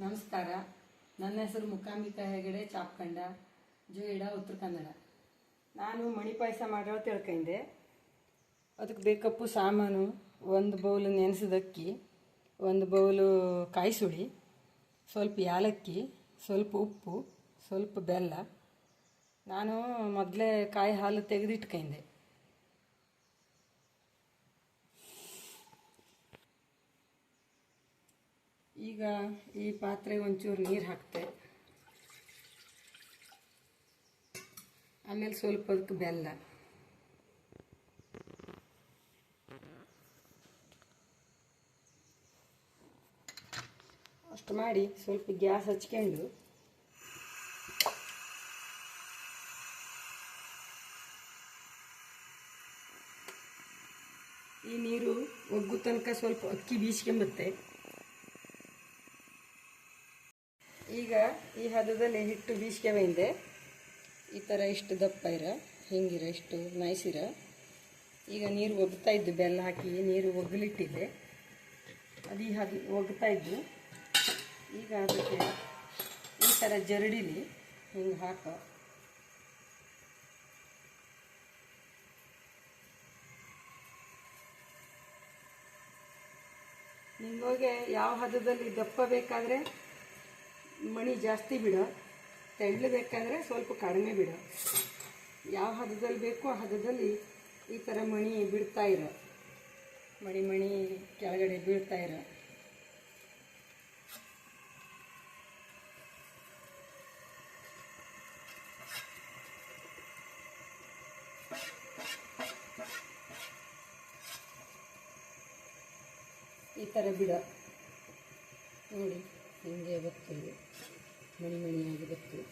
ನಮಸ್ಕಾರ. ನನ್ನ ಹೆಸರು ಮುಕಾಂಬಿಕಾ ಹೆಗಡೆ, ಚಾಪ್ಕಂಡ, ಜೋಯಿಡ, ಉತ್ತರ ಕನ್ನಡ. ನಾನು ಮಣಿ ಪಾಯಸ ಮಾಡೋ ತಿಳ್ಕೊಂಡೆ. ಅದಕ್ಕೆ ಬೇಕಪ್ಪು ಸಾಮಾನು, ಒಂದು ಬೌಲು ನೆನೆಸಿದ ಅಕ್ಕಿ ಒಂದು ಬೌಲು ಕಾಯಿ ಸುಳಿ ಸ್ವಲ್ಪ ಯಾಲಕ್ಕಿ, ಸ್ವಲ್ಪ ಉಪ್ಪು, ಸ್ವಲ್ಪ ಬೆಲ್ಲ. ನಾನು ಮೊದಲೇ ಕಾಯಿ ಹಾಲು ತೆಗೆದಿಟ್ಕೊಂಡೆ. ಈಗ ಈ ಪಾತ್ರೆಗೆ ಒಂಚೂರು ನೀರು ಹಾಕ್ತೆ. ಆಮೇಲೆ ಸ್ವಲ್ಪ ಅದಕ್ಕೆ ಬೆಲ್ಲ. ಅಷ್ಟು ಮಾಡಿ ಸ್ವಲ್ಪ ಗ್ಯಾಸ್ ಹಚ್ಕೊಂಡು. ಈ ನೀರು ಒಗ್ಗು ತನಕ ಸ್ವಲ್ಪ ಅಕ್ಕಿ ಬೀಸ್ಕೊಂಬತ್ತೆ. ಈಗ ಈ ಹದದಲ್ಲಿ ಹಿಟ್ಟು ಬೀಸ್ಕೊಂಬಂದೆ ಈ ಥರ ಇಷ್ಟು ದಪ್ಪ ಇರ, ಹಿಂಗಿರ, ಇಷ್ಟು ನೈಸಿರ ಈಗ ನೀರು ಒಗ್ತಾ ಇದ್ದು, ಬೆಲ್ಲ ಹಾಕಿ ನೀರು ಒಗ್ಲಿಟ್ಟಿದ್ದೆ ಅದು ಈ ಹದ ಒಗ್ತಾ ಇದ್ದು, ಈಗ ಅದಕ್ಕೆ ಈ ಥರ ಜರಡಿಲಿ ಹಿಂಗೆ ಹಾಕ. ನಿಮಗೆ ಯಾವ ಹದದಲ್ಲಿ ದಪ್ಪ ಬೇಕಾದರೆ ಮಣಿ ಜಾಸ್ತಿ ಬಿಡು. ತೆಳ್ಳು ಬೇಕಾದರೆ ಸ್ವಲ್ಪ ಕಡಿಮೆ ಬಿಡು. ಯಾವ ಹದದಲ್ಲಿ ಬೇಕೋ ಆ ಹದದಲ್ಲಿ ಈ ಥರ ಮಣಿ ಬಿಡ್ತಾ ಇರೋ. ಮಣಿ ಮಣಿ ಕೆಳಗಡೆ ಬೀಳ್ತಾ ಇರೋ. ಈ ಥರ ಬಿಡ. ನೋಡಿ. ಹಿಂಗೆ ಬರ್ತದೆ. ಮಣಿ ಮಣಿಯಾಗಿ ಬರ್ತದೆ.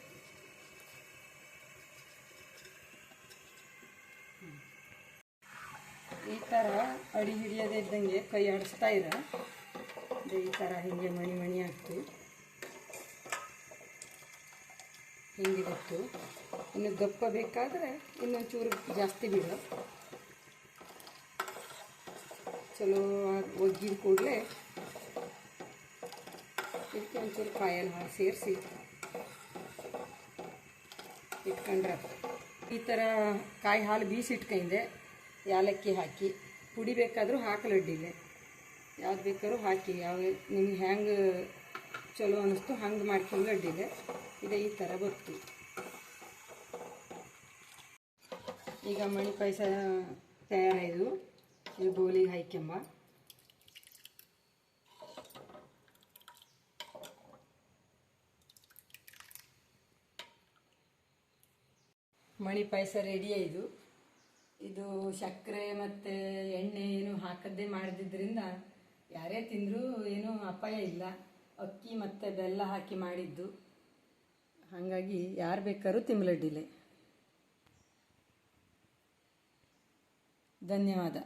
ಈ ಥರ ಅಡಿ ಹಿಡಿಯದೇ ಇದ್ದಂಗೆ ಕೈ ಆಡಿಸ್ತಾ ಇರ. ಈ ಥರ ಹಿಂಗೆ ಮಣಿ ಮಣಿ ಆಗ್ತು. ಹಿಂಗೆ ಗೊತ್ತು ಇನ್ನು ದಪ್ಪ ಬೇಕಾದರೆ ಇನ್ನೊಂಚೂರು ಜಾಸ್ತಿ ಬಿಡ ಚಲೋ ಒಗ್ಗಿದ ಕೂಡಲೇ ಇದಕ್ಕೆ ಒಂಚೂರು ಕಾಯನ್ನು ಹಾಕಿ ಸೇರಿಸಿ ಇಟ್ಕೊಂಡ್ರೆ ಈ ಥರ ಕಾಯಿ ಹಾಲು ಬೀಸಿ ಇಟ್ಕೊಂಡೆ ಯಾಲಕ್ಕಿ ಹಾಕಿ, ಪುಡಿ ಬೇಕಾದರೂ ಹಾಕಲಡ್ಡಿಲೆ ಯಾವ್ದು ಬೇಕಾದ್ರೂ ಹಾಕಿ, ಯಾವ ನಿಮ್ಗೆ ಹೆಂಗೆ ಚಲೋ ಅನ್ನಿಸ್ತು ಹಂಗೆ ಮಾಡ್ಕೊಂಡು ಅಡ್ಡಿಲೆ ಇದೆ ಈ ಥರ ಬತ್ತು ಈಗ ಮಣಿ ಪಾಯಸ ತಯಾರಾಯಿತು ಈ ಬೋಲಿಗೆ ಹಾಕ್ಯಂಬ ಮಣಿ ಪಾಯಸ ರೆಡಿಯೇ ಇದು? ಇದು ಸಕ್ಕರೆ ಮತ್ತು ಎಣ್ಣೆ ಏನು ಹಾಕದ್ದೇ ಮಾಡಿದ್ರಿಂದ ಯಾರೇ ತಿಂದರೂ ಏನೂ ಅಪಾಯ ಇಲ್ಲ. ಅಕ್ಕಿ ಮತ್ತು ಬೆಲ್ಲ ಹಾಕಿ ಮಾಡಿದ್ದು. ಹಾಗಾಗಿ ಯಾರು ಬೇಕಾದ್ರೂ ತಿಂಬಲಡ್ಡಿಲೆ ಧನ್ಯವಾದ.